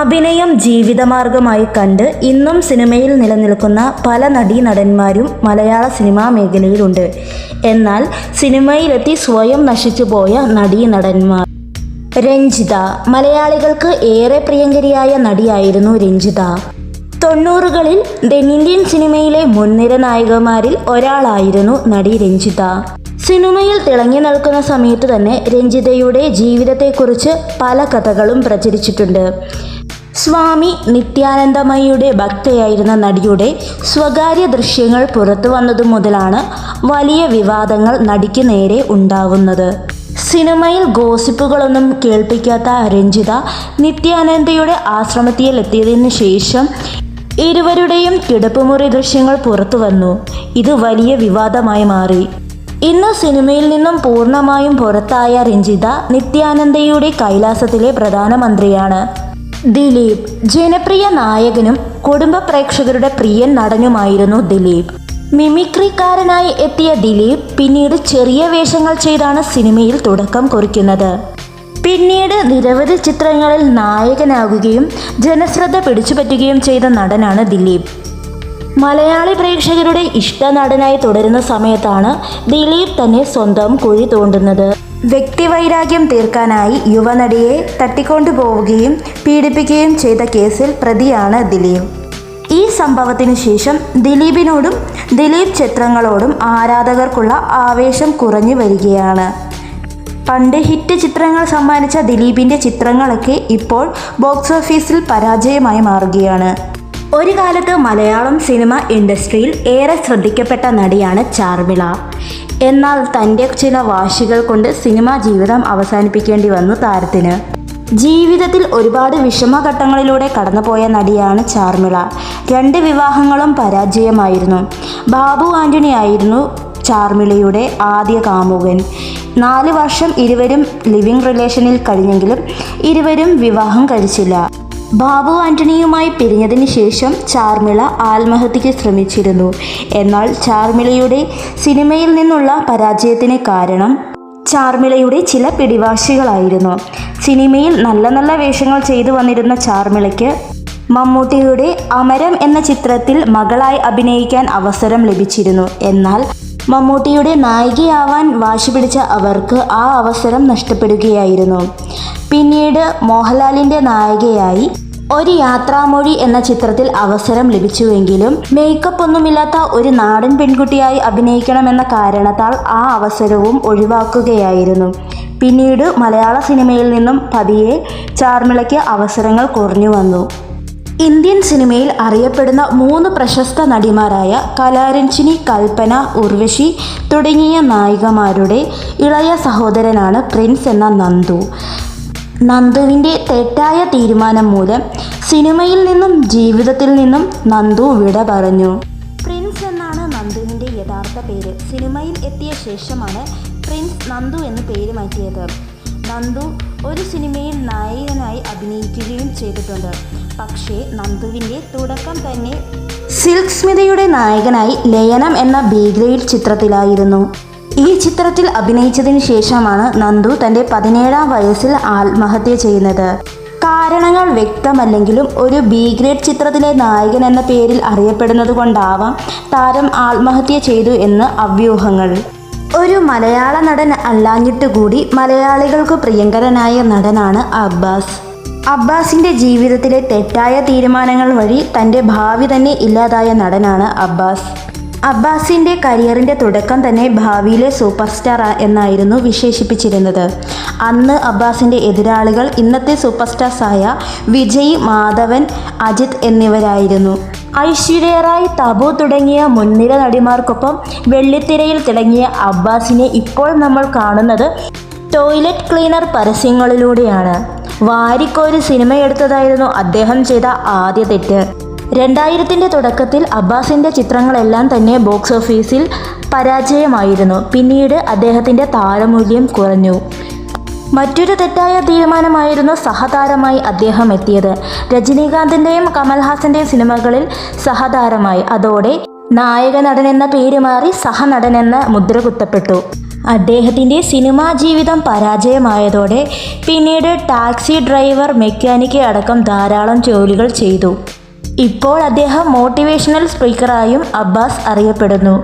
അഭിനയം ജീവിതമാർഗമായി കണ്ട് ഇന്നും സിനിമയിൽ നിലനിൽക്കുന്ന പല നടീനടന്മാരും മലയാള സിനിമാ മേഖലയിലുണ്ട്. എന്നാൽ സിനിമയിലെത്തി സ്വയം നശിച്ചുപോയ നടീനടന്മാർ. രഞ്ജിത മലയാളികൾക്ക് ഏറെ പ്രിയങ്കരിയായ നടിയായിരുന്നു രഞ്ജിത. തൊണ്ണൂറുകളിൽ തെന്നിന്ത്യൻ സിനിമയിലെ മുൻനിര നായികമാരിൽ ഒരാളായിരുന്നു നടി രഞ്ജിത. സിനിമയിൽ തിളങ്ങി നിൽക്കുന്ന സമയത്ത് തന്നെ രഞ്ജിതയുടെ ജീവിതത്തെക്കുറിച്ച് പല കഥകളും പ്രചരിച്ചിട്ടുണ്ട്. സ്വാമി നിത്യാനന്ദമയിയുടെ ഭക്തയായിരുന്ന നടിയുടെ സ്വകാര്യ ദൃശ്യങ്ങൾ പുറത്തു വന്നതു മുതലാണ് വലിയ വിവാദങ്ങൾ നടിക്ക് നേരെ ഉണ്ടാവുന്നത്. സിനിമയിൽ ഗോസിപ്പുകളൊന്നും കേൾപ്പിക്കാത്ത രഞ്ജിത നിത്യാനന്ദയുടെ ആശ്രമത്തിലെത്തിയതിനു ശേഷം ഇരുവരുടെയും കിടപ്പുമുറി ദൃശ്യങ്ങൾ പുറത്തു വന്നു. ഇത് വലിയ വിവാദമായി മാറി. ഇന്ന് സിനിമയിൽ നിന്നും പൂർണമായും പുറത്തായ രഞ്ജിത നിത്യാനന്ദയുടെ കൈലാസത്തിലെ പ്രധാനമന്ത്രിയാണ്. ദിലീപ്. ജനപ്രിയ നായകനും കുടുംബ പ്രേക്ഷകരുടെ പ്രിയൻ നടനുമായിരുന്നു ദിലീപ്. മിമിക്രിക്കാരനായി എത്തിയ ദിലീപ് പിന്നീട് ചെറിയ വേഷങ്ങൾ ചെയ്താണ് സിനിമയിൽ തുടക്കം കുറിക്കുന്നത്. പിന്നീട് നിരവധി ചിത്രങ്ങളിൽ നായകനാകുകയും ജനശ്രദ്ധ പിടിച്ചുപറ്റുകയും ചെയ്ത നടനാണ് ദിലീപ്. മലയാളി പ്രേക്ഷകരുടെ ഇഷ്ട നടനായി തുടരുന്ന സമയത്താണ് ദിലീപ് തന്നെ സ്വന്തം കുഴി തോണ്ടുന്നത്. വ്യക്തിവൈരാഗ്യം തീർക്കാനായി യുവനടിയെ തട്ടിക്കൊണ്ടുപോവുകയും പീഡിപ്പിക്കുകയും ചെയ്ത കേസിൽ പ്രതിയാണ് ദിലീപ്. ഈ സംഭവത്തിന് ശേഷം ദിലീപിനോടും ദിലീപ് ചിത്രങ്ങളോടും ആരാധകർക്കുള്ള ആവേശം കുറഞ്ഞു വരികയാണ്. പണ്ട് ഹിറ്റ് ചിത്രങ്ങൾ സമ്മാനിച്ച ദിലീപിന്റെ ചിത്രങ്ങളൊക്കെ ഇപ്പോൾ ബോക്സ് ഓഫീസിൽ പരാജയമായി മാറുകയാണ്. ഒരു കാലത്ത് മലയാളം സിനിമ ഇൻഡസ്ട്രിയിൽ ഏറെ ശ്രദ്ധിക്കപ്പെട്ട നടിയാണ് ചാർമിള. എന്നാൽ തന്റെ ചില വാശികൾ കൊണ്ട് സിനിമാ ജീവിതം അവസാനിപ്പിക്കേണ്ടി വന്നു താരത്തിന്. ജീവിതത്തിൽ ഒരുപാട് വിഷമഘട്ടങ്ങളിലൂടെ കടന്നുപോയ നടിയാണ് ചാർമിള. രണ്ട് വിവാഹങ്ങളും പരാജയമായിരുന്നു. ബാബു ആന്റണി ആയിരുന്നു ചാർമിളയുടെ ആദ്യ കാമുകൻ. നാല് വർഷം ഇരുവരും ലിവിംഗ് റിലേഷനിൽ കഴിഞ്ഞെങ്കിലും ഇരുവരും വിവാഹം കഴിച്ചില്ല. ബാബു ആന്റണിയുമായി പിരിഞ്ഞതിന് ശേഷം ചാർമിള ആത്മഹത്യയ്ക്ക് ശ്രമിച്ചിരുന്നു. എന്നാൽ ചാർമിളയുടെ സിനിമയിൽ നിന്നുള്ള പരാജയത്തിന് കാരണം ചാർമിളയുടെ ചില പിടിവാശികളായിരുന്നു. സിനിമയിൽ നല്ല നല്ല വേഷങ്ങൾ ചെയ്തു വന്നിരുന്ന ചാർമിളയ്ക്ക് മമ്മൂട്ടിയുടെ അമരം എന്ന ചിത്രത്തിൽ മകളായി അഭിനയിക്കാൻ അവസരം ലഭിച്ചിരുന്നു. എന്നാൽ മമ്മൂട്ടിയുടെ നായികയാവാൻ വാശി പിടിച്ച അവർക്ക് ആ അവസരം നഷ്ടപ്പെടുകയായിരുന്നു. പിന്നീട് മോഹൻലാലിന്റെ നായികയായി ഒരു യാത്രാമൊഴി എന്ന ചിത്രത്തിൽ അവസരം ലഭിച്ചുവെങ്കിലും മേക്കപ്പ് ഒന്നുമില്ലാത്ത ഒരു നാടൻ പെൺകുട്ടിയായി അഭിനയിക്കണമെന്ന കാരണത്താൽ ആ അവസരവും ഒഴിവാക്കുകയായിരുന്നു. പിന്നീട് മലയാള സിനിമയിൽ നിന്നും പതിയെ ചാർമിളയ്ക്ക് അവസരങ്ങൾ കുറഞ്ഞു വന്നു. ഇന്ത്യൻ സിനിമയിൽ അറിയപ്പെടുന്ന മൂന്ന് പ്രശസ്ത നടിമാരായ കലാരഞ്ജിനി കൽപ്പന ഉർവശി തുടങ്ങിയ നായികമാരുടെ ഇളയ സഹോദരനാണ് പ്രിൻസ് എന്ന നന്ദു. നന്ദുവിന്റെ തെറ്റായ തീരുമാനം മൂലം സിനിമയിൽ നിന്നും ജീവിതത്തിൽ നിന്നും നന്ദു വിട പറഞ്ഞു. പ്രിൻസ് എന്നാണ് നന്ദുവിന്റെ യഥാർത്ഥ പേര്. സിനിമയിൽ എത്തിയ ശേഷമാണ് പ്രിൻസ് നന്ദു എന്ന് പേര് മാറ്റിയത്. നന്ദു ഒരു സിനിമയിൽ നായകനായി അഭിനയിക്കുകയും ചെയ്തിട്ടുണ്ട്. പക്ഷേ നന്ദുവിന്റെ തുടക്കം തന്നെ സിൽക്ക് സ്മിതയുടെ നായകനായി ലയനം എന്ന ബി ഗ്രേഡ് ചിത്രത്തിലായിരുന്നു. ഈ ചിത്രത്തിൽ അഭിനയിച്ചതിന് ശേഷമാണ് നന്ദു തന്റെ പതിനേഴാം വയസ്സിൽ ആത്മഹത്യ ചെയ്യുന്നത്. കാരണങ്ങൾ വ്യക്തമല്ലെങ്കിലും ഒരു ബി ഗ്രേഡ് ചിത്രത്തിലെ നായകൻ എന്ന പേരിൽ അറിയപ്പെടുന്നത് കൊണ്ടാവാം താരം ആത്മഹത്യ ചെയ്തു എന്ന് അവ്യൂഹങ്ങൾ. ഒരു മലയാള നടൻ അല്ലാഞ്ഞിട്ട് കൂടി മലയാളികൾക്ക് പ്രിയങ്കരനായ നടനാണ് അബ്ബാസ്. അബ്ബാസിന്റെ ജീവിതത്തിലെ തെറ്റായ തീരുമാനങ്ങൾ വഴി തന്റെ ഭാവി തന്നെ ഇല്ലാതായ നടനാണ് അബ്ബാസ്. അബ്ബാസിന്റെ കരിയറിന്റെ തുടക്കം തന്നെ ഭാവിയിലെ സൂപ്പർ സ്റ്റാർ എന്നായിരുന്നു വിശേഷിപ്പിച്ചിരുന്നത്. അന്ന് അബ്ബാസിന്റെ എതിരാളികൾ ഇന്നത്തെ സൂപ്പർ സ്റ്റാർസായ വിജയ് മാധവൻ അജിത് എന്നിവരായിരുന്നു. ഐശ്വര്യ റായ് തബു തുടങ്ങിയ മുൻനിര നടിമാർക്കൊപ്പം വെള്ളിത്തിരയിൽ തിളങ്ങിയ അബ്ബാസിനെ ഇപ്പോൾ നമ്മൾ കാണുന്നത് ടോയ്ലറ്റ് ക്ലീനർ പരസ്യങ്ങളിലൂടെയാണ്. വാരിക്കോരി സിനിമയെടുത്തതായിരുന്നു അദ്ദേഹം ചെയ്ത ആദ്യ തെറ്റ്. രണ്ടായിരത്തിന്റെ തുടക്കത്തിൽ അബ്ബാസിന്റെ ചിത്രങ്ങളെല്ലാം തന്നെ ബോക്സ് ഓഫീസിൽ പരാജയമായിരുന്നു. പിന്നീട് അദ്ദേഹത്തിന്റെ താരമൂല്യം കുറഞ്ഞു. മറ്റൊരു തെറ്റായ തീരുമാനമായിരുന്നു സഹതാരമായി അദ്ദേഹം എത്തിയത്. രജനീകാന്തിന്റെയും കമൽഹാസന്റെയും സിനിമകളിൽ സഹതാരമായി. അതോടെ നായക നടൻ എന്ന പേര് മാറി സഹനടൻ എന്ന മുദ്ര കുത്തപ്പെട്ടു. അദ്ദേഹത്തിന്റെ സിനിമാ ജീവിതം പരാജയമായതോടെ പിന്നീട് ടാക്സി ഡ്രൈവർ മെക്കാനിക്ക് അടക്കം ധാരാളം ജോലികൾ ചെയ്തു. ഇപ്പോൾ അദ്ദേഹം മോട്ടിവേഷണൽ സ്പീക്കറായും അബ്ബാസ് അറിയപ്പെടുന്നു.